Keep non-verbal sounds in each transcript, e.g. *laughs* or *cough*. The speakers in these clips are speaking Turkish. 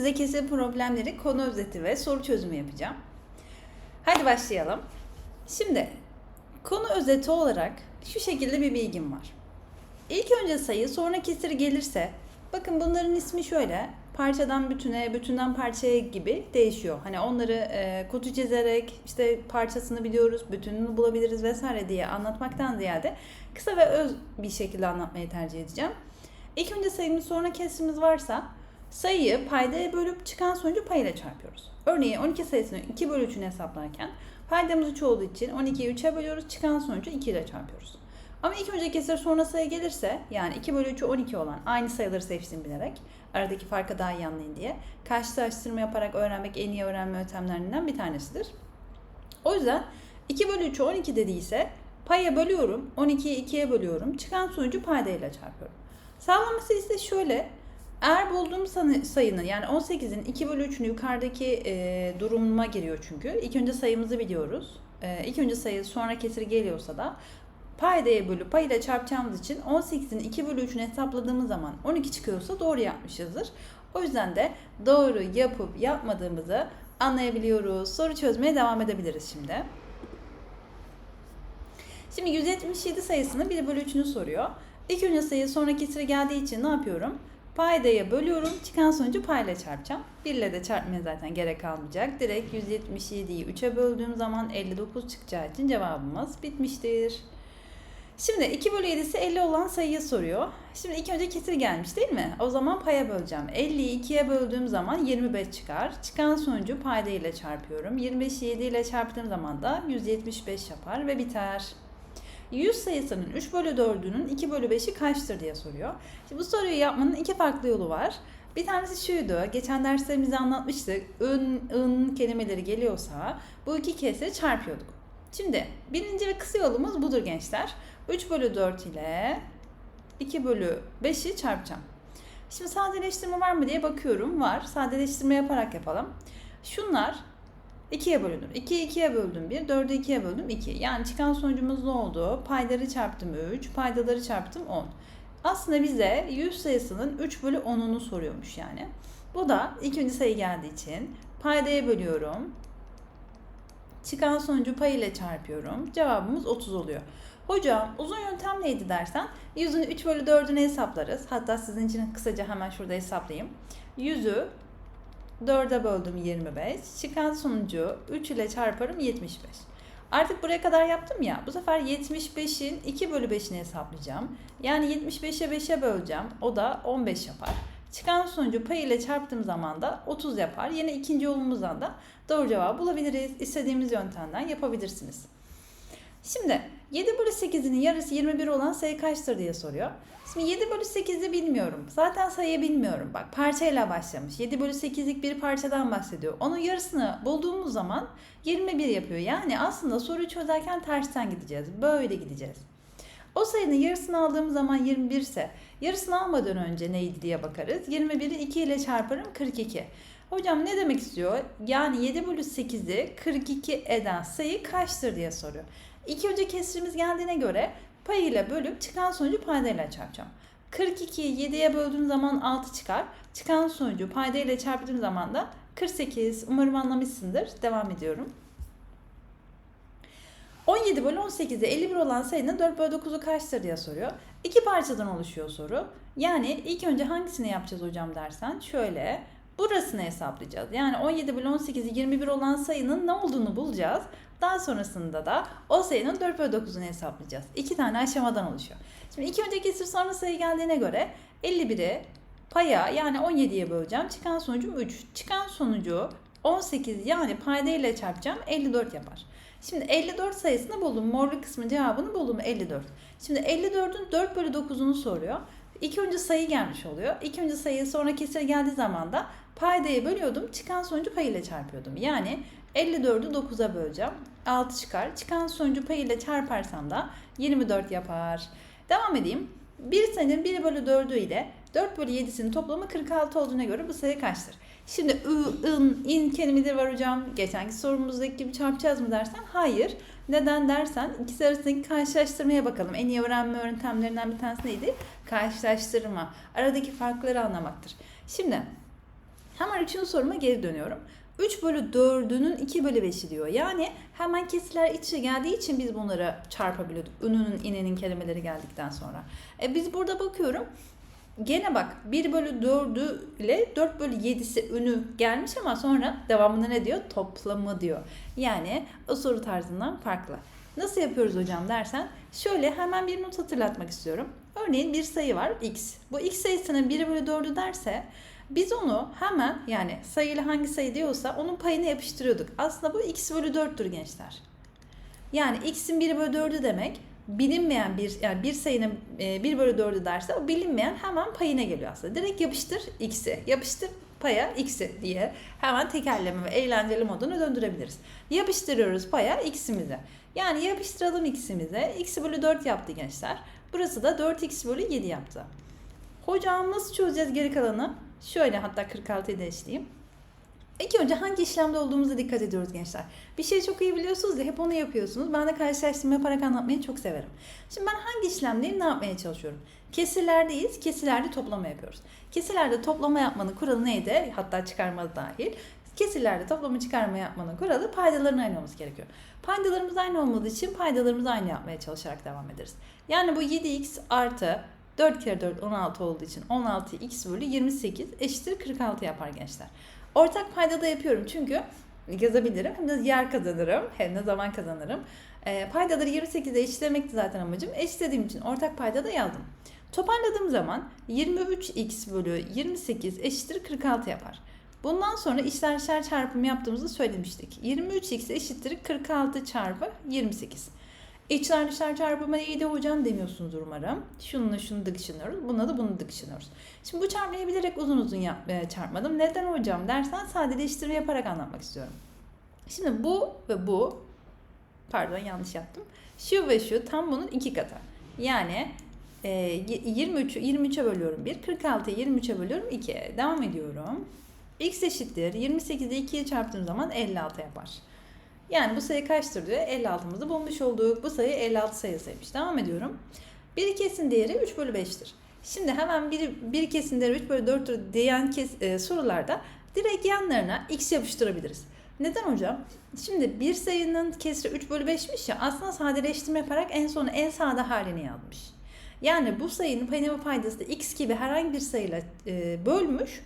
size kesir problemleri konu özeti ve soru çözümü yapacağım. Hadi başlayalım. Şimdi konu özeti olarak şu şekilde bir bilgim var. İlk önce sayı sonra kesir gelirse bakın bunların ismi şöyle parçadan bütüne, bütünden parçaya gibi değişiyor. Hani onları e, kutu çizerek işte parçasını biliyoruz, bütününü bulabiliriz vesaire diye anlatmaktan ziyade kısa ve öz bir şekilde anlatmayı tercih edeceğim. İlk önce sayımız sonra kesirimiz varsa sayıyı paydaya bölüp çıkan sonucu payla çarpıyoruz. Örneğin 12 sayısını 2 bölü 3'ünü hesaplarken paydamız 3 olduğu için 12'yi 3'e bölüyoruz. Çıkan sonucu 2 ile çarpıyoruz. Ama ilk önce kesir sonra sayı gelirse yani 2 bölü 3'ü 12 olan aynı sayıları seçtim bilerek aradaki farkı daha iyi anlayın diye karşılaştırma yaparak öğrenmek en iyi öğrenme yöntemlerinden bir tanesidir. O yüzden 2 bölü 3'ü 12 dediyse paya bölüyorum 12'yi 2'ye bölüyorum çıkan sonucu paydayla çarpıyorum. Sağlaması ise şöyle eğer bulduğum sayının yani 18'in 2 bölü 3'ünü yukarıdaki e, durumuma giriyor çünkü. İlk önce sayımızı biliyoruz. E, ilk önce sayı sonra kesir geliyorsa da paydaya bölüp pay ile çarpacağımız için 18'in 2 bölü 3'ünü hesapladığımız zaman 12 çıkıyorsa doğru yapmışızdır. O yüzden de doğru yapıp yapmadığımızı anlayabiliyoruz. Soru çözmeye devam edebiliriz şimdi. Şimdi 177 sayısının 1 bölü 3'ünü soruyor. İlk önce sayı sonra kesiri geldiği için ne yapıyorum? Paydaya bölüyorum. Çıkan sonucu payla çarpacağım. 1 ile de çarpmaya zaten gerek kalmayacak. Direkt 177'yi 3'e böldüğüm zaman 59 çıkacağı için cevabımız bitmiştir. Şimdi 2 bölü 7'si 50 olan sayıyı soruyor. Şimdi ilk önce kesir gelmiş değil mi? O zaman paya böleceğim. 50'yi 2'ye böldüğüm zaman 25 çıkar. Çıkan sonucu payda ile çarpıyorum. 25'i 7 ile çarptığım zaman da 175 yapar ve biter. 100 sayısının 3 bölü 4'ünün 2 bölü 5'i kaçtır diye soruyor. Şimdi bu soruyu yapmanın iki farklı yolu var. Bir tanesi şuydu, geçen derslerimizde anlatmıştık. Ün, ın kelimeleri geliyorsa bu iki kesiri çarpıyorduk. Şimdi birinci ve kısa yolumuz budur gençler. 3 bölü 4 ile 2 bölü 5'i çarpacağım. Şimdi sadeleştirme var mı diye bakıyorum. Var. Sadeleştirme yaparak yapalım. Şunlar 2'ye bölünür. 2'yi 2'ye böldüm 1, 4'ü 2'ye böldüm 2. Yani çıkan sonucumuz ne oldu? Payları çarptım 3, paydaları çarptım 10. Aslında bize 100 sayısının 3 bölü 10'unu soruyormuş yani. Bu da ilk önce sayı geldiği için paydaya bölüyorum. Çıkan sonucu pay ile çarpıyorum. Cevabımız 30 oluyor. Hocam uzun yöntem neydi dersen 100'ün 3 bölü 4'ünü hesaplarız. Hatta sizin için kısaca hemen şurada hesaplayayım. 100'ü 4'e böldüm 25. Çıkan sonucu 3 ile çarparım 75. Artık buraya kadar yaptım ya. Bu sefer 75'in 2 bölü 5'ini hesaplayacağım. Yani 75'e 5'e böleceğim. O da 15 yapar. Çıkan sonucu pay ile çarptığım zaman da 30 yapar. Yine ikinci yolumuzdan da doğru cevabı bulabiliriz. İstediğimiz yöntemden yapabilirsiniz. Şimdi 7 bölü 8'inin yarısı 21 olan sayı kaçtır diye soruyor. Şimdi 7 bölü 8'i bilmiyorum. Zaten sayıyı bilmiyorum. Bak parçayla başlamış. 7 bölü 8'lik bir parçadan bahsediyor. Onun yarısını bulduğumuz zaman 21 yapıyor. Yani aslında soruyu çözerken tersten gideceğiz. Böyle gideceğiz. O sayının yarısını aldığım zaman 21 ise yarısını almadan önce neydi diye bakarız. 21'i 2 ile çarparım 42. Hocam ne demek istiyor? Yani 7 bölü 8'i 42 eden sayı kaçtır diye soruyor. İlk önce kesirimiz geldiğine göre pay ile bölüp çıkan sonucu paydayla çarpacağım. 42'yi 7'ye böldüğüm zaman 6 çıkar. Çıkan sonucu paydayla çarptığım zaman da 48. Umarım anlamışsındır. Devam ediyorum. 17 bölü 18'de 51 olan sayının 4 bölü 9'u kaçtır diye soruyor. İki parçadan oluşuyor soru. Yani ilk önce hangisini yapacağız hocam dersen şöyle burasını hesaplayacağız. Yani 17 bölü 18'i 21 olan sayının ne olduğunu bulacağız. Daha sonrasında da o sayının 4 bölü 9'unu hesaplayacağız. İki tane aşamadan oluşuyor. Şimdi iki önce kesir sonra sayı geldiğine göre 51'i paya yani 17'ye böleceğim. Çıkan sonucum 3. Çıkan sonucu 18 yani payda ile çarpacağım 54 yapar. Şimdi 54 sayısını buldum. Morlu kısmı cevabını buldum 54. Şimdi 54'ün 4 bölü 9'unu soruyor. İlk önce sayı gelmiş oluyor. İlk önce sayı sonra kesir geldiği zaman da paydaya bölüyordum. Çıkan sonucu pay ile çarpıyordum. Yani 54'ü 9'a böleceğim. 6 çıkar. Çıkan sonucu pay ile çarparsam da 24 yapar. Devam edeyim. Bir sayının 1 bölü 4'ü ile 4 bölü 7'sinin toplamı 46 olduğuna göre bu sayı kaçtır? Şimdi ı, ın, in kelimeleri var hocam. Geçenki sorumuzdaki gibi çarpacağız mı dersen hayır. Neden dersen ikisi arasındaki karşılaştırmaya bakalım. En iyi öğrenme yöntemlerinden bir tanesi neydi? Karşılaştırma. Aradaki farkları anlamaktır. Şimdi Hemen üçüncü soruma geri dönüyorum. 3 bölü 4'ünün 2 bölü 5'i diyor. Yani hemen kesirler iç içe geldiği için biz bunları çarpabiliyorduk. Ününün, inenin kelimeleri geldikten sonra. E biz burada bakıyorum. Gene bak 1 bölü 4'ü ile 4 bölü 7'si ünü gelmiş ama sonra devamında ne diyor? Toplamı diyor. Yani o soru tarzından farklı. Nasıl yapıyoruz hocam dersen şöyle hemen bir not hatırlatmak istiyorum. Örneğin bir sayı var x. Bu x sayısının 1 bölü 4'ü derse biz onu hemen yani sayıyla hangi sayı diyorsa onun payına yapıştırıyorduk. Aslında bu x bölü 4'tür gençler. Yani x'in 1 bölü 4'ü demek bilinmeyen bir yani bir sayının e, 1 bölü 4'ü derse o bilinmeyen hemen payına geliyor aslında. Direkt yapıştır x'i, yapıştır paya x'i diye hemen tekerleme ve eğlenceli modunu döndürebiliriz. Yapıştırıyoruz paya x'imizi. Yani yapıştıralım x'imize. x bölü 4 yaptı gençler. Burası da 4x bölü 7 yaptı. Hocam nasıl çözeceğiz geri kalanı? Şöyle hatta 46'yı da eşleyeyim. İlk önce hangi işlemde olduğumuza dikkat ediyoruz gençler. Bir şeyi çok iyi biliyorsunuz ya hep onu yapıyorsunuz. Ben de karşılaştırma yaparak anlatmayı çok severim. Şimdi ben hangi işlemdeyim ne yapmaya çalışıyorum? Kesirlerdeyiz. Kesirlerde toplama yapıyoruz. Kesirlerde toplama yapmanın kuralı neydi? Hatta çıkarma da dahil. Kesirlerde toplama çıkarma yapmanın kuralı paydaların aynı olması gerekiyor. Paydalarımız aynı olmadığı için paydalarımızı aynı yapmaya çalışarak devam ederiz. Yani bu 7x artı 4 kere 4 16 olduğu için 16x bölü 28 eşittir 46 yapar gençler. Ortak payda da yapıyorum çünkü yazabilirim hem de yer kazanırım hem de zaman kazanırım. E, paydaları 28'e eşitlemekti zaten amacım. Eşitlediğim için ortak payda da yazdım. Toparladığım zaman 23x bölü 28 eşittir 46 yapar. Bundan sonra işler çarpımı yaptığımızı söylemiştik. 23x eşittir 46 çarpı 28. İçler dışlar çarpımı neydi hocam demiyorsunuzdur umarım. Şununla şunu dıkışınıyoruz. Buna da bunu dıkışınıyoruz. Şimdi bu çarpmayı bilerek uzun uzun yap, e, çarpmadım. Neden hocam dersen sadeleştirme yaparak anlatmak istiyorum. Şimdi bu ve bu pardon yanlış yaptım. Şu ve şu tam bunun iki katı. Yani e, 23'ü 23'e bölüyorum 1. 46'yı 23'e bölüyorum 2'ye. Devam ediyorum. X eşittir. 28'i 2'ye çarptığım zaman 56 yapar. Yani bu sayı kaçtır diyor. 56'mızı bulmuş olduk. Bu sayı 56 sayısıymış. Devam ediyorum. Bir kesin değeri 3 bölü 5'tir. Şimdi hemen bir, bir kesin değeri 3 bölü 4'tür diyen kes, e, sorularda direkt yanlarına x yapıştırabiliriz. Neden hocam? Şimdi bir sayının kesri 3 bölü 5'miş ya aslında sadeleştirme yaparak en sona en sağda halini yazmış. Yani bu sayının payına ve paydası da x gibi herhangi bir sayıyla e, bölmüş.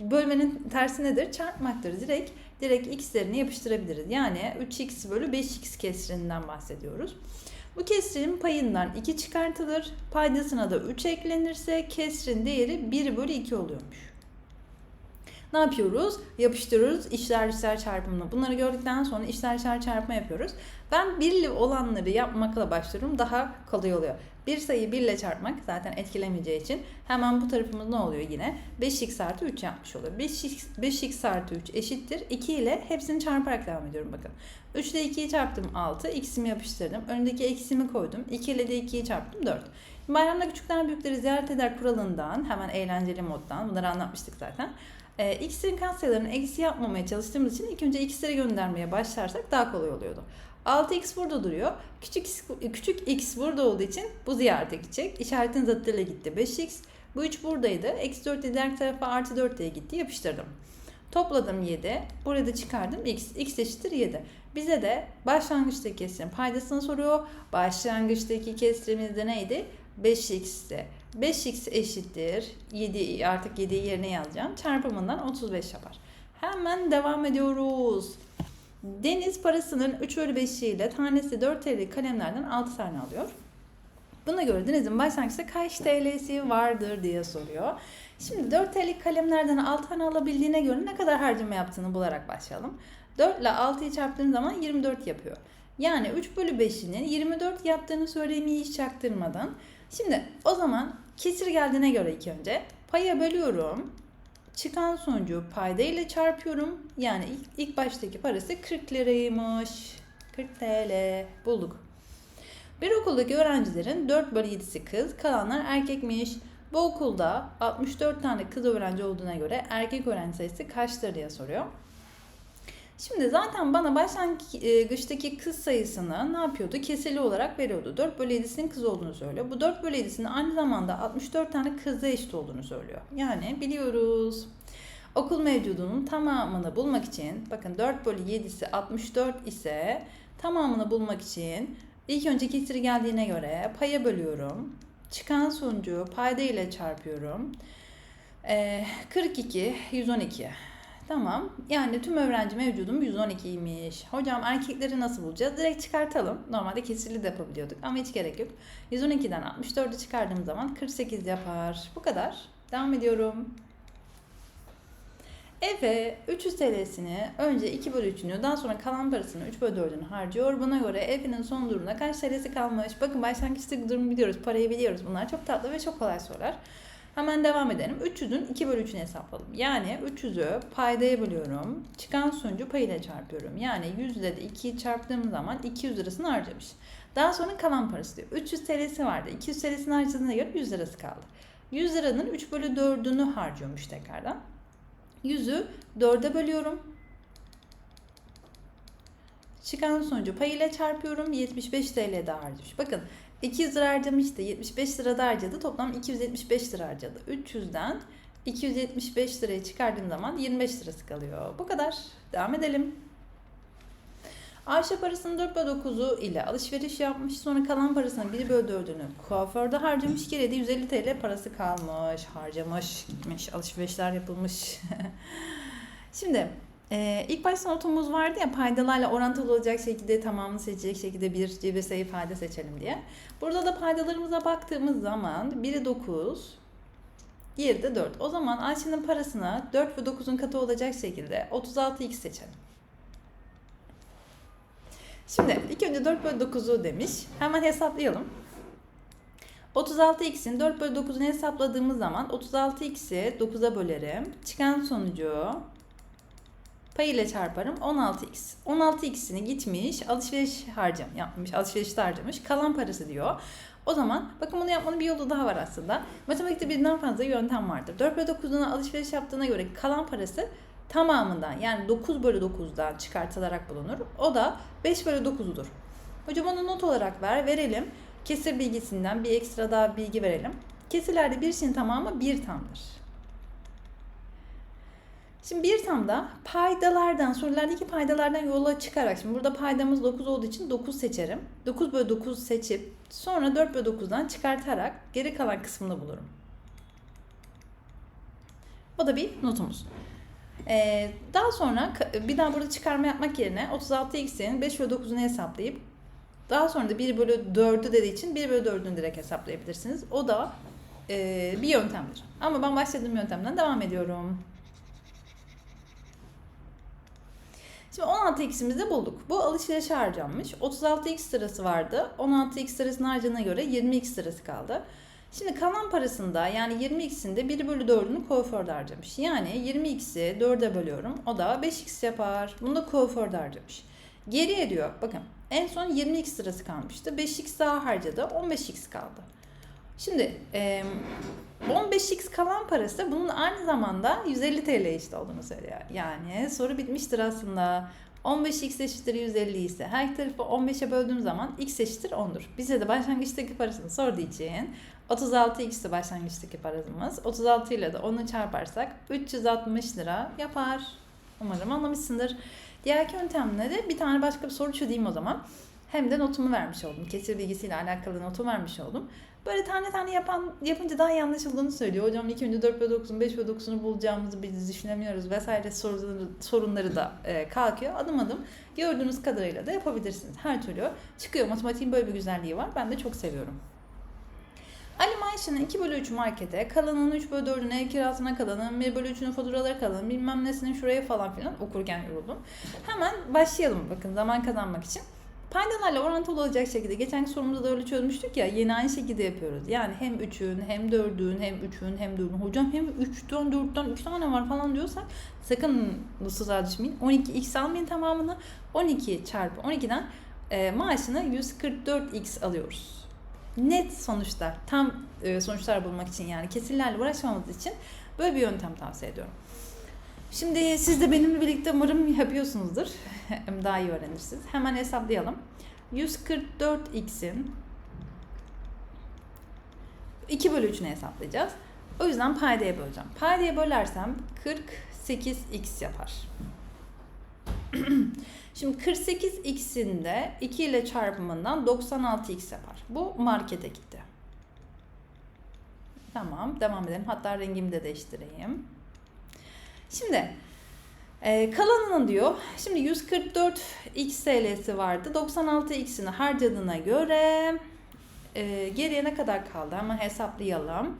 Bölmenin tersi nedir? Çarpmaktır. Direkt direkt x'lerini yapıştırabiliriz. Yani 3x bölü 5x kesrinden bahsediyoruz. Bu kesrin payından 2 çıkartılır. Paydasına da 3 eklenirse kesrin değeri 1 bölü 2 oluyormuş. Ne yapıyoruz? Yapıştırıyoruz işler işler çarpımını. Bunları gördükten sonra işler işler çarpma yapıyoruz. Ben birli olanları yapmakla başlıyorum. Daha kolay oluyor. Bir sayıyı 1 ile çarpmak zaten etkilemeyeceği için hemen bu tarafımız ne oluyor yine? 5x artı 3 yapmış oluyor. 5x, 5x artı 3 eşittir. 2 ile hepsini çarparak devam ediyorum bakın. 3 ile 2'yi çarptım 6. X'imi yapıştırdım. Önündeki eksimi koydum. 2 ile de 2'yi çarptım 4. Bayramda küçükler büyükleri ziyaret eder kuralından hemen eğlenceli moddan bunları anlatmıştık zaten. Ee, x'lerin katsayılarını eksi yapmamaya çalıştığımız için ilk önce x'leri göndermeye başlarsak daha kolay oluyordu. 6x burada duruyor. Küçük küçük x burada olduğu için bu ziyarete gidecek. İşaretin zıttıyla gitti 5x. Bu 3 buradaydı. Eksi 4 diğer tarafa artı 4 diye gitti. Yapıştırdım. Topladım 7. Burada çıkardım x. x eşittir 7. Bize de başlangıçtaki kesrin paydasını soruyor. Başlangıçtaki kesrimiz de neydi? 5x'ti. 5x eşittir. 7 artık 7'yi yerine yazacağım. Çarpımından 35 yapar. Hemen devam ediyoruz. Deniz parasının 3 bölü 5'i ile tanesi 4 TL kalemlerden 6 tane alıyor. Buna göre Deniz'in başlangıçta kaç TL'si vardır diye soruyor. Şimdi 4 TL kalemlerden 6 tane alabildiğine göre ne kadar harcama yaptığını bularak başlayalım. 4 ile 6'yı çarptığım zaman 24 yapıyor. Yani 3 bölü 5'inin 24 yaptığını söyleyeyim hiç çaktırmadan. Şimdi o zaman kesir geldiğine göre ilk önce paya bölüyorum. Çıkan sonucu payda ile çarpıyorum. Yani ilk, ilk baştaki parası 40 liraymış. 40 TL bulduk. Bir okuldaki öğrencilerin 4 bölü 7'si kız, kalanlar erkekmiş. Bu okulda 64 tane kız öğrenci olduğuna göre erkek öğrenci sayısı kaçtır diye soruyor. Şimdi zaten bana başlangıçtaki kız sayısını ne yapıyordu? Keseli olarak veriyordu. 4 bölü 7'sinin kız olduğunu söylüyor. Bu 4 bölü 7'sinin aynı zamanda 64 tane kızla eşit olduğunu söylüyor. Yani biliyoruz. Okul mevcudunun tamamını bulmak için bakın 4 bölü 7'si 64 ise tamamını bulmak için ilk önce getiri geldiğine göre paya bölüyorum. Çıkan sonucu payda ile çarpıyorum. Ee, 42, 112. Tamam. Yani tüm öğrenci mevcudum 112'ymiş. Hocam erkekleri nasıl bulacağız? Direkt çıkartalım. Normalde kesirli de yapabiliyorduk ama hiç gerek yok. 112'den 64'ü çıkardığım zaman 48 yapar. Bu kadar. Devam ediyorum. Efe 300 TL'sini önce 2 bölü 3'ünü daha sonra kalan parasını 3 bölü 4'ünü harcıyor. Buna göre Efe'nin son durumuna kaç TL'si kalmış? Bakın başlangıçtaki durumu biliyoruz. Parayı biliyoruz. Bunlar çok tatlı ve çok kolay sorular. Hemen devam edelim. 300'ün 2 bölü 3'ünü hesapladım. Yani 300'ü paydaya bölüyorum. Çıkan sonucu payıyla çarpıyorum. Yani 100 ile de 2'yi çarptığım zaman 200 lirasını harcamış. Daha sonra kalan parası diyor. 300 TL'si vardı. 200 TL'sini harcadığına göre 100 lirası kaldı. 100 liranın 3 bölü 4'ünü harcıyormuş tekrardan. 100'ü 4'e bölüyorum. Çıkan sonucu pay ile çarpıyorum. 75 TL daha harcamış. Bakın 200 lira harcamıştı. 75 lira da harcadı. Toplam 275 lira harcadı. 300'den 275 lirayı çıkardığım zaman 25 lirası kalıyor. Bu kadar. Devam edelim. Ayşe parasının 4 bölü 9'u ile alışveriş yapmış. Sonra kalan parasının 1 bölü 4'ünü kuaförde harcamış. Geriye de 150 TL parası kalmış. Harcamış, gitmiş, alışverişler yapılmış. *laughs* Şimdi ee, ilk başta notumuz vardı ya paydalarla orantılı olacak şekilde tamamını seçecek şekilde bir sayı ifade seçelim diye. Burada da paydalarımıza baktığımız zaman biri 9, diğeri de 4. O zaman Ayşe'nin parasına 4 ve 9'un katı olacak şekilde 36x seçelim. Şimdi ilk önce 4 bölü 9'u demiş. Hemen hesaplayalım. 36x'in 4 bölü 9'unu hesapladığımız zaman 36x'i 9'a bölerim. Çıkan sonucu pay ile çarparım 16x. 16x'ini gitmiş alışveriş harcam yapmış, alışverişte harcamış. Kalan parası diyor. O zaman bakın bunu yapmanın bir yolu daha var aslında. Matematikte birden fazla yöntem vardır. 4 bölü 9'una alışveriş yaptığına göre kalan parası tamamından yani 9 bölü 9'dan çıkartılarak bulunur. O da 5 bölü 9'udur. Hocam onu not olarak ver, verelim. Kesir bilgisinden bir ekstra daha bilgi verelim. Kesirlerde bir şeyin tamamı bir tamdır. Şimdi bir tamda paydalardan, sorulardaki paydalardan yola çıkarak, şimdi burada paydamız 9 olduğu için 9 seçerim. 9 bölü 9 seçip sonra 4 bölü 9'dan çıkartarak geri kalan kısmını bulurum. Bu da bir notumuz. Ee, daha sonra bir daha burada çıkarma yapmak yerine 36x'in 5 bölü 9'unu hesaplayıp daha sonra da 1 bölü 4'ü dediği için 1 bölü 4'ünü direkt hesaplayabilirsiniz. O da e, bir yöntemdir. Ama ben başladığım yöntemden devam ediyorum. Şimdi 16x'imizi de bulduk. Bu alışverişe harcanmış. 36x lirası vardı. 16x lirasını harcadığına göre 20x lirası kaldı. Şimdi kalan parasında yani 20x'in 1 bölü 4'ünü kuaförde harcamış. Yani 20x'i 4'e bölüyorum. O da 5x yapar. Bunu da kuaförde harcamış. Geriye diyor bakın en son 20x lirası kalmıştı. 5x daha harcadı. 15x kaldı. Şimdi e, 15x kalan parası bunun aynı zamanda 150 TL eşit olduğunu söylüyor. Yani soru bitmiştir aslında. 15x eşittir 150 ise her tarafı 15'e böldüğüm zaman x eşittir 10'dur. Bize de başlangıçtaki parasını sorduğu için 36x'ti başlangıçtaki paramız. 36 ile de 10'u çarparsak 360 lira yapar. Umarım anlamışsındır. Diğer yöntemle de bir tane başka bir soru çözeyim o zaman. Hem de notumu vermiş oldum. Kesir bilgisiyle alakalı notu vermiş oldum. Böyle tane tane yapan yapınca daha iyi anlaşıldığını söylüyor. Hocam ilk önce 4 ve 9'un 5 ve 9'unu bulacağımızı biz düşünemiyoruz vesaire sorunları, sorunları da e, kalkıyor. Adım adım gördüğünüz kadarıyla da yapabilirsiniz. Her türlü çıkıyor. Matematiğin böyle bir güzelliği var. Ben de çok seviyorum. Ali Mayşı'nın 2 bölü 3 markete, kalanın 3 bölü 4'üne ev kirasına kalanın, 1 bölü 3'ünün faturaları kalanın, bilmem nesinin şuraya falan filan okurken yoruldum. Hemen başlayalım bakın zaman kazanmak için. Paydalarla orantılı olacak şekilde geçen sorumuzda da öyle çözmüştük ya yeni aynı şekilde yapıyoruz. Yani hem 3'ün hem 4'ün hem 3'ün hem 4'ün hocam hem 3'ten 4'ten 3 tane var falan diyorsak sakın tuzağa düşmeyin. 12 x almayın tamamını 12 çarpı 12'den e, maaşını 144x alıyoruz. Net sonuçlar tam e, sonuçlar bulmak için yani kesirlerle uğraşmamız için böyle bir yöntem tavsiye ediyorum. Şimdi siz de benimle birlikte umarım yapıyorsunuzdur. Daha iyi öğrenirsiniz. Hemen hesaplayalım. 144x'in 2 bölü 3'ünü hesaplayacağız. O yüzden paydaya böleceğim. Paydaya bölersem 48x yapar. *clears throat* Şimdi 48x'in de 2 ile çarpımından 96x yapar. Bu markete gitti. Tamam devam edelim. Hatta rengimi de değiştireyim. Şimdi e, kalanının diyor. Şimdi 144 x TL'si vardı. 96 x'ini harcadığına göre e, geriye ne kadar kaldı? Hemen hesaplayalım.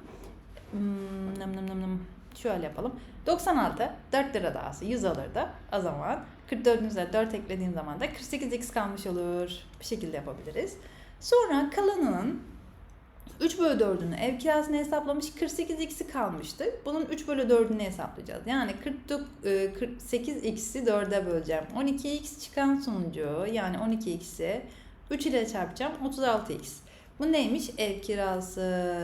Hmm, nım nım nım. Şöyle yapalım. 96 4 lira daha az 100 alırdı o zaman. 44'ün üzerine 4 eklediğim zaman da 48x kalmış olur. Bu şekilde yapabiliriz. Sonra kalanının 3 bölü 4'ünü ev kirasını hesaplamış 48x'i kalmıştı. Bunun 3 bölü 4'ünü hesaplayacağız. Yani 48x'i 4'e böleceğim. 12x çıkan sonucu yani 12x'i 3 ile çarpacağım 36x. Bu neymiş? Ev kirası.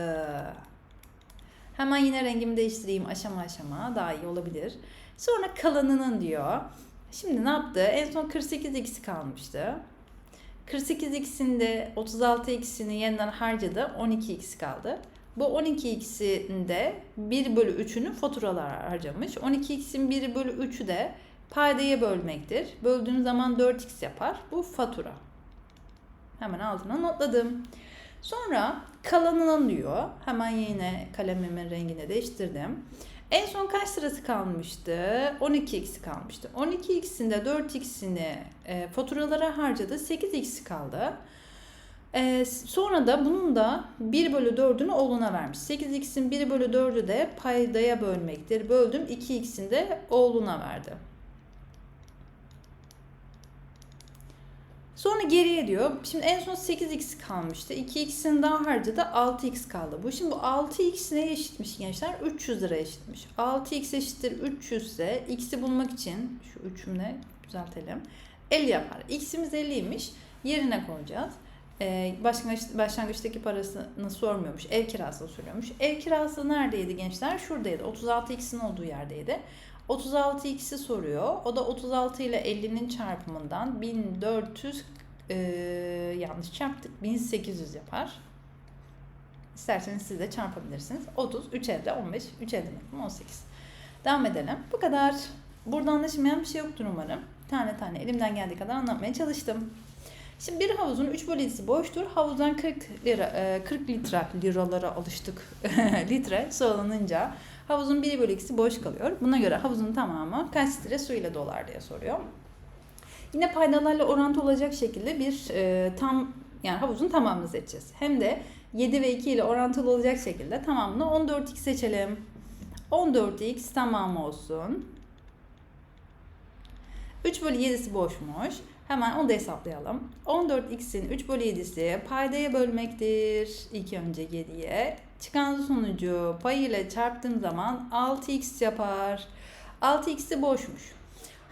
Hemen yine rengimi değiştireyim aşama aşama daha iyi olabilir. Sonra kalanının diyor. Şimdi ne yaptı? En son 48x kalmıştı. 48x'in de 36x'ini yeniden harcadı. 12x kaldı. Bu 12x'in de 1 bölü 3'ünü faturalara harcamış. 12x'in 1 bölü 3'ü de paydaya bölmektir. Böldüğün zaman 4x yapar. Bu fatura. Hemen altına notladım. Sonra kalanının diyor. Hemen yine kalemimin rengini değiştirdim. En son kaç sırası kalmıştı? 12x kalmıştı. 12x'in de 4x'ini e, faturalara harcadı. 8x kaldı. E, sonra da bunun da 1 bölü 4'ünü oğluna vermiş. 8x'in 1 bölü 4'ü de paydaya bölmektir. Böldüm 2x'in de oğluna verdi. Sonra geriye diyor. Şimdi en son 8x kalmıştı. 2x'ini daha harcadı. 6x kaldı. Bu şimdi bu 6x neye eşitmiş gençler? 300 lira eşitmiş. 6x eşittir 300 ise x'i bulmak için şu üçümle düzeltelim. 50 yapar. x'imiz 50'ymiş. Yerine koyacağız. Ee, başlangıç, başlangıçtaki parasını sormuyormuş. Ev kirasını soruyormuş. Ev kirası neredeydi gençler? Şuradaydı. 36x'in olduğu yerdeydi. 36x'i soruyor. O da 36 ile 50'nin çarpımından 1400 e, yanlış çarptık. 1800 yapar. İsterseniz siz de çarpabilirsiniz. 30, 3 elde 15, 3 elde 18. Devam edelim. Bu kadar. Burada anlaşılmayan bir şey yoktur umarım. Tane tane elimden geldiği kadar anlatmaya çalıştım. Şimdi bir havuzun 3 bölü 7'si boştur. Havuzdan 40 lira, 40 litre liralara alıştık. *laughs* litre su alınınca havuzun 1 bölü 2'si boş kalıyor. Buna göre havuzun tamamı kaç litre su ile dolar diye soruyor. Yine paydalarla orantı olacak şekilde bir e, tam yani havuzun tamamını seçeceğiz. Hem de 7 ve 2 ile orantılı olacak şekilde tamamını 14x seçelim. 14x tamamı olsun. 3 bölü 7'si boşmuş. Hemen onu da hesaplayalım. 14x'in 3 bölü 7'si paydaya bölmektir. İlk önce 7'ye. Çıkan sonucu pay ile çarptığım zaman 6x yapar. 6x'i boşmuş.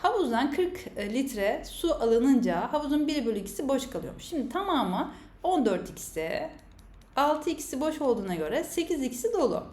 Havuzdan 40 litre su alınınca havuzun 1 bölü 2'si boş kalıyormuş. Şimdi tamamı 14x'e 6x'i boş olduğuna göre 8x'i dolu.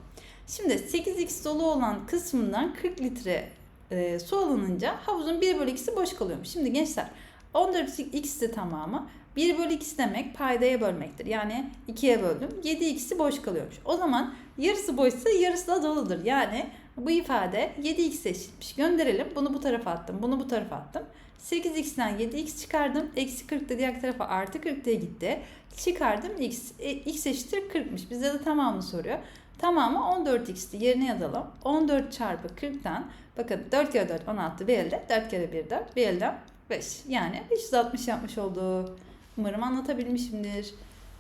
Şimdi 8x dolu olan kısmından 40 litre e, su alınınca havuzun 1 bölü 2'si boş kalıyormuş. Şimdi gençler 14x de tamamı 1 bölü 2 demek paydaya bölmektir. Yani 2'ye böldüm. 7x'i boş kalıyormuş. O zaman yarısı boşsa yarısı da doludur. Yani bu ifade 7x eşitmiş. Gönderelim. Bunu bu tarafa attım. Bunu bu tarafa attım. 8x'ten 7x çıkardım. Eksi 40 da diğer tarafa artı 40 diye gitti. Çıkardım x. E, x eşittir 40'mış. Bize de tamamını soruyor. Tamamı 14x'ti. Yerine yazalım. 14 çarpı 40'tan bakın 4 kere 4 16 bir elde. 4 kere 1 4. Bir elden 5. Yani 560 yapmış oldu. Umarım anlatabilmişimdir.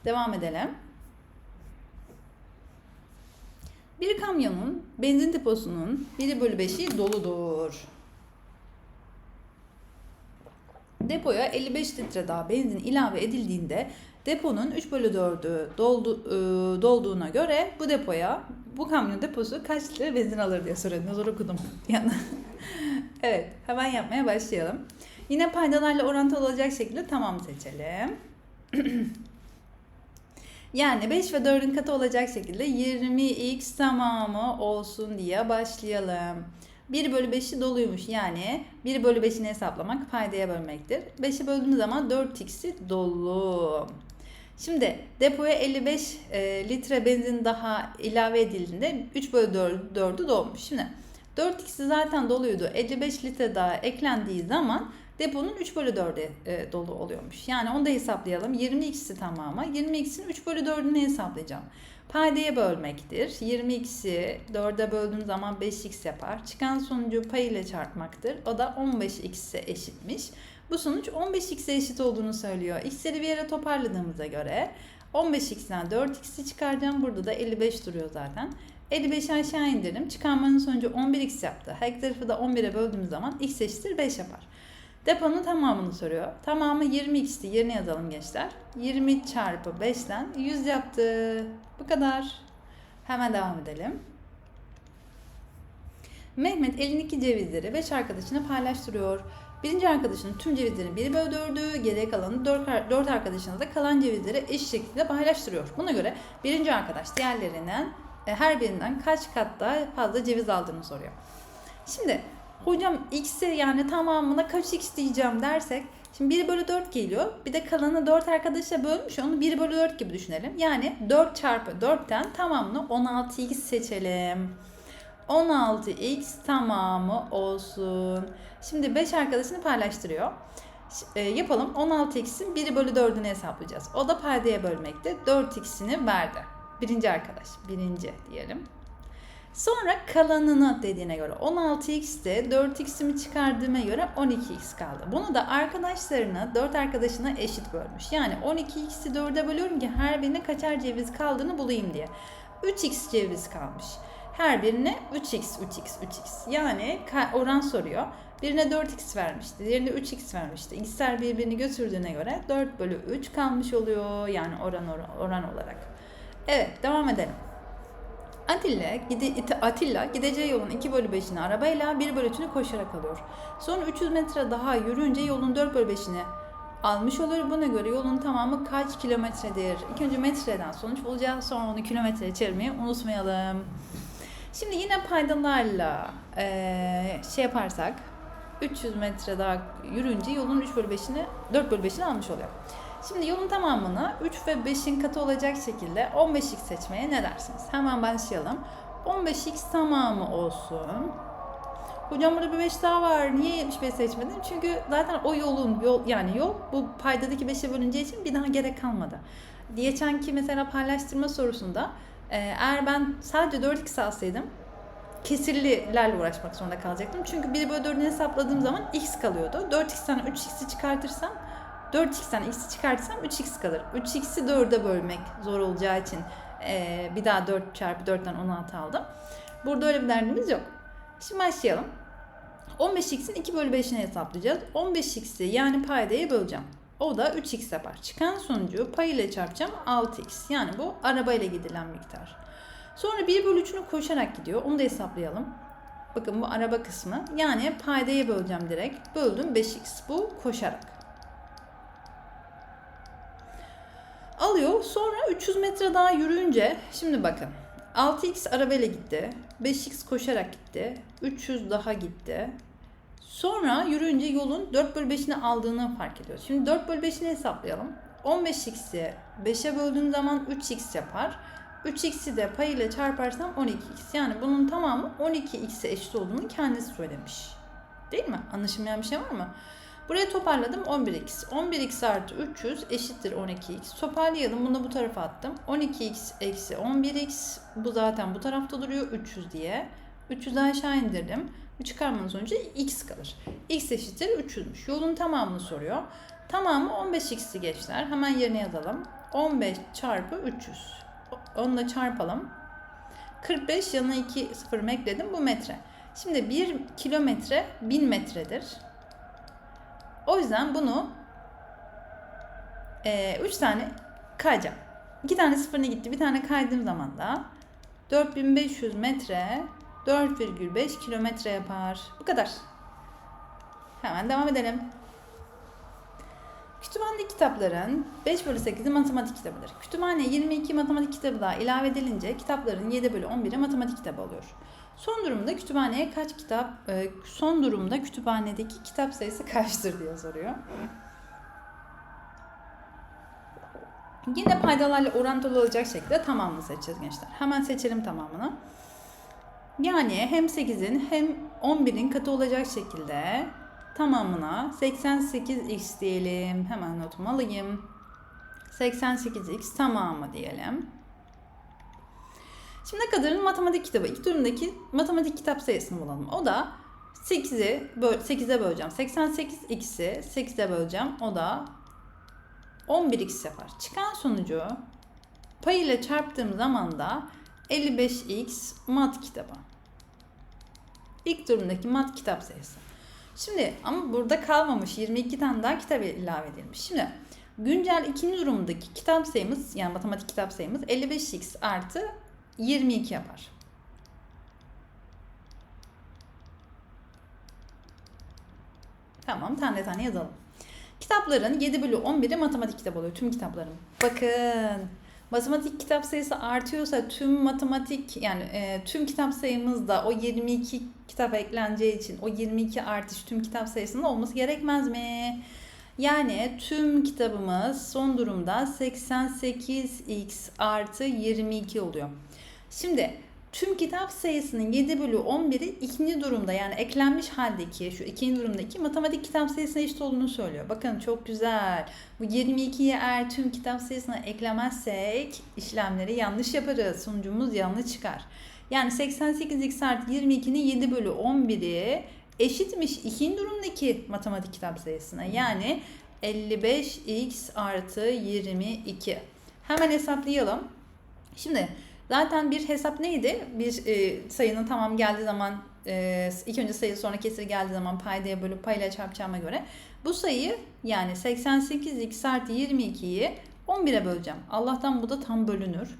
Devam edelim. Bir kamyonun benzin deposunun 1 bölü 5'i doludur. Depoya 55 litre daha benzin ilave edildiğinde deponun 3 bölü 4'ü doldu, e, dolduğuna göre bu depoya bu kamyon deposu kaç litre benzin alır diye soruyor. Zor okudum. *laughs* Yani evet hemen yapmaya başlayalım. Yine paydalarla orantılı olacak şekilde tamam seçelim. *clears throat* yani 5 ve 4'ün katı olacak şekilde 20x tamamı olsun diye başlayalım. 1 bölü 5'i doluymuş yani 1 bölü 5'ini hesaplamak paydaya bölmektir. 5'i böldüğümüz zaman 4x'i dolu. Şimdi depoya 55 e, litre benzin daha ilave edildiğinde 3 bölü 4'ü dolmuş. Şimdi 4x'i zaten doluydu. 55 litre daha eklendiği zaman deponun 3 bölü 4'e e, dolu oluyormuş. Yani onu da hesaplayalım. 20x'i tamamı. 20x'in 3 bölü 4'ünü hesaplayacağım. Paydaya bölmektir. 20x'i 4'e böldüğüm zaman 5x yapar. Çıkan sonucu pay ile çarpmaktır. O da 15x'e eşitmiş. Bu sonuç 15x'e eşit olduğunu söylüyor. X'leri bir yere toparladığımıza göre 15x'ten 4x'i çıkaracağım. Burada da 55 duruyor zaten. 55'i aşağı indirim. Çıkarmanın sonucu 11x yaptı. Her tarafı da 11'e böldüğümüz zaman x eşittir 5 yapar. Deponun tamamını soruyor. Tamamı 20x'ti. Yerine yazalım gençler. 20 çarpı 5'ten 100 yaptı. Bu kadar. Hemen devam edelim. Mehmet elindeki cevizleri 5 arkadaşına paylaştırıyor. Birinci arkadaşının tüm cevizlerini 1 bölü 4'ü, geriye kalanı 4, 4 arkadaşına da kalan cevizleri eşit şekilde paylaştırıyor. Buna göre birinci arkadaş diğerlerinden e, her birinden kaç kat daha fazla ceviz aldığını soruyor. Şimdi hocam x'e yani tamamına kaç x diyeceğim dersek şimdi 1 bölü 4 geliyor. Bir de kalanı 4 arkadaşa bölmüş onu 1 bölü 4 gibi düşünelim. Yani 4 çarpı 4'ten tamamını 16x seçelim. 16x tamamı olsun. Şimdi 5 arkadaşını paylaştırıyor. E, yapalım. 16x'in 1 bölü 4'ünü hesaplayacağız. O da paydaya bölmekte. 4x'ini verdi. Birinci arkadaş. Birinci diyelim. Sonra kalanını dediğine göre 16x'te 4x'imi çıkardığıma göre 12x kaldı. Bunu da arkadaşlarına 4 arkadaşına eşit bölmüş. Yani 12x'i 4'e bölüyorum ki her birine kaçar ceviz kaldığını bulayım diye. 3x ceviz kalmış. Her birine 3x, 3x, 3x. Yani oran soruyor. Birine 4x vermişti, diğerine 3x vermişti. X'ler birbirini götürdüğüne göre 4 bölü 3 kalmış oluyor. Yani oran oran, oran olarak. Evet, devam edelim. Atilla, gide, Atilla gideceği yolun 2 bölü 5'ini arabayla 1 bölü 3'ünü koşarak alıyor. Sonra 300 metre daha yürüyünce yolun 4 bölü 5'ini almış olur. Buna göre yolun tamamı kaç kilometredir? İlk önce metreden sonuç bulacağız. Sonra onu kilometreye çevirmeyi unutmayalım. Şimdi yine paydalarla e, şey yaparsak 300 metre daha yürüyünce yolun 3 bölü 5'ini 4 bölü 5'ini almış oluyor. Şimdi yolun tamamını 3 ve 5'in katı olacak şekilde 15x seçmeye ne dersiniz? Hemen başlayalım. 15x tamamı olsun. Hocam burada bir 5 daha var. Niye 75 seçmedin? Çünkü zaten o yolun yol yani yol bu paydadaki 5'e bölüneceği için bir daha gerek kalmadı. Geçenki mesela paylaştırma sorusunda eğer ben sadece 4x alsaydım kesirlilerle uğraşmak zorunda kalacaktım. Çünkü 1 bölü 4'ünü hesapladığım zaman x kalıyordu. 4x'ten 3x'i çıkartırsam 4x'ten x'i çıkartırsam 3x kalır. 3x'i 4'e bölmek zor olacağı için e, bir daha 4 çarpı 4'ten 16 aldım. Burada öyle bir derdimiz yok. Şimdi başlayalım. 15x'in 2 bölü 5'ini hesaplayacağız. 15x'i yani paydaya böleceğim. O da 3x yapar. Çıkan sonucu pay ile çarpacağım 6x. Yani bu arabayla gidilen miktar. Sonra 1 bölü 3'ünü koşarak gidiyor. Onu da hesaplayalım. Bakın bu araba kısmı. Yani paydaya böleceğim direkt. Böldüm 5x. Bu koşarak. Alıyor. Sonra 300 metre daha yürüyünce şimdi bakın. 6x arabayla gitti. 5x koşarak gitti. 300 daha gitti. Sonra yürüyünce yolun 4 bölü 5'ini aldığını fark ediyoruz. Şimdi 4 bölü 5'ini hesaplayalım. 15x'i 5'e böldüğüm zaman 3x yapar. 3x'i de pay ile çarparsam 12x. Yani bunun tamamı 12x'e eşit olduğunu kendisi söylemiş. Değil mi? Anlaşılmayan bir şey var mı? Buraya toparladım 11x. 11x artı 300 eşittir 12x. Toparlayalım. Bunu bu tarafa attım. 12x eksi 11x. Bu zaten bu tarafta duruyor 300 diye. 300'den aşağı indirdim. Bu çıkarmanın sonucu x kalır. x eşittir 300'müş. Yolun tamamını soruyor. Tamamı 15x'li gençler. Hemen yerine yazalım. 15 çarpı 300. Onunla çarpalım. 45 yanına 2 sıfır ekledim. Bu metre. Şimdi 1 kilometre 1000 metredir. O yüzden bunu 3 e, tane kayacağım. 2 tane sıfırına gitti. Bir tane kaydığım zaman da 4500 metre 4,5 kilometre yapar. Bu kadar. Hemen devam edelim. Kütüphanedeki kitapların 5 bölü 8'i matematik kitabıdır. Kütüphaneye 22 matematik kitabı daha ilave edilince kitapların 7 bölü 11'i matematik kitabı oluyor. Son durumda kütüphaneye kaç kitap, e, son durumda kütüphanedeki kitap sayısı kaçtır diye soruyor. Yine paydalarla orantılı olacak şekilde tamamını seçeceğiz gençler. Hemen seçelim tamamını. Yani hem 8'in hem 11'in katı olacak şekilde tamamına 88x diyelim. Hemen notumu alayım. 88x tamamı diyelim. Şimdi Kadir'in matematik kitabı. İlk durumdaki matematik kitap sayısını bulalım. O da 8'i böl 8'e böleceğim. 88x'i 8'e böleceğim. O da 11x yapar. Çıkan sonucu pay ile çarptığım zaman da 55x mat kitabı. İlk durumdaki mat kitap sayısı. Şimdi ama burada kalmamış 22 tane daha kitap ilave edilmiş. Şimdi güncel ikinci durumdaki kitap sayımız yani matematik kitap sayımız 55x artı 22 yapar. Tamam tane tane yazalım. Kitapların 7 bölü 11'i matematik kitap oluyor. Tüm kitapların. Bakın matematik kitap sayısı artıyorsa tüm matematik yani e, tüm kitap sayımızda o 22 kitap ekleneceği için o 22 artış tüm kitap sayısında olması gerekmez mi? Yani tüm kitabımız son durumda 88x artı 22 oluyor. Şimdi tüm kitap sayısının 7 bölü 11'i ikinci durumda yani eklenmiş haldeki şu ikinci durumdaki matematik kitap sayısına eşit olduğunu söylüyor. Bakın çok güzel. Bu 22'yi eğer tüm kitap sayısına eklemezsek işlemleri yanlış yaparız. Sonucumuz yanlış çıkar. Yani 88x artı 22'nin 7 bölü 11'i eşitmiş ikinci durumdaki matematik kitap sayısına. Yani 55x artı 22. Hemen hesaplayalım. Şimdi zaten bir hesap neydi? Bir e, sayının tamam geldiği zaman e, ilk önce sayı sonra kesir geldiği zaman paydaya bölüp payla çarpacağıma göre bu sayıyı yani 88x artı 22'yi 11'e böleceğim. Allah'tan bu da tam bölünür.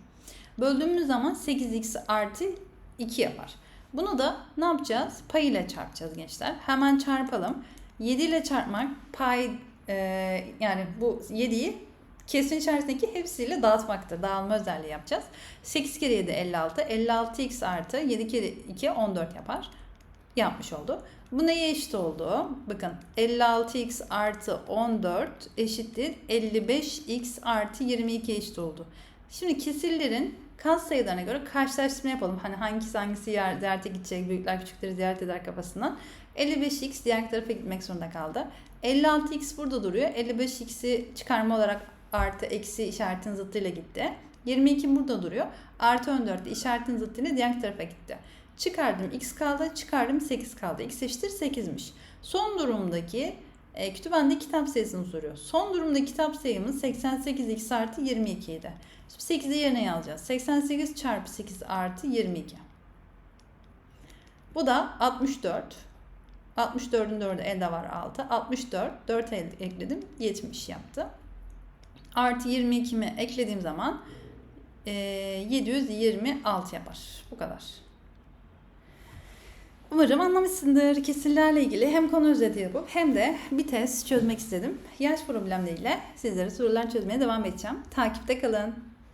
Böldüğümüz zaman 8x artı 2 yapar. Bunu da ne yapacağız? Pay ile çarpacağız gençler. Hemen çarpalım. 7 ile çarpmak pay e, yani bu 7'yi kesin içerisindeki hepsiyle dağıtmaktır. Dağılma özelliği yapacağız. 8 kere 7 56. 56x artı 7 kere 2 14 yapar. Yapmış oldu. Bu neye eşit oldu? Bakın 56x artı 14 eşittir 55x artı 22 eşit oldu. Şimdi kesirlerin kat sayılarına göre karşılaştırma yapalım. Hani hangisi hangisi yer, ziyarete gidecek, büyükler küçükleri ziyaret eder kafasından. 55x diğer tarafa gitmek zorunda kaldı. 56x burada duruyor. 55x'i çıkarma olarak artı eksi işaretin zıttıyla gitti. 22 burada duruyor. Artı 14 de işaretin zıttıyla diğer tarafa gitti. Çıkardım x kaldı, çıkardım 8 kaldı. x eşittir 8'miş. Son durumdaki e, kütüphanede kitap sayısını soruyor. Son durumda kitap sayımız 88x artı 22 idi. Şimdi 8'i yerine yazacağız. 88 çarpı 8 artı 22. Bu da 64. 64'ün 4'ü elde var 6. 64. 4 ekledim. 70 yaptı. Artı 22'mi eklediğim zaman e, 726 yapar. Bu kadar. Umarım anlamışsındır. Kesirlerle ilgili hem konu özeti yapıp hem de bir test çözmek istedim. Yaş problemleriyle sizlere sorular çözmeye devam edeceğim. Takipte kalın.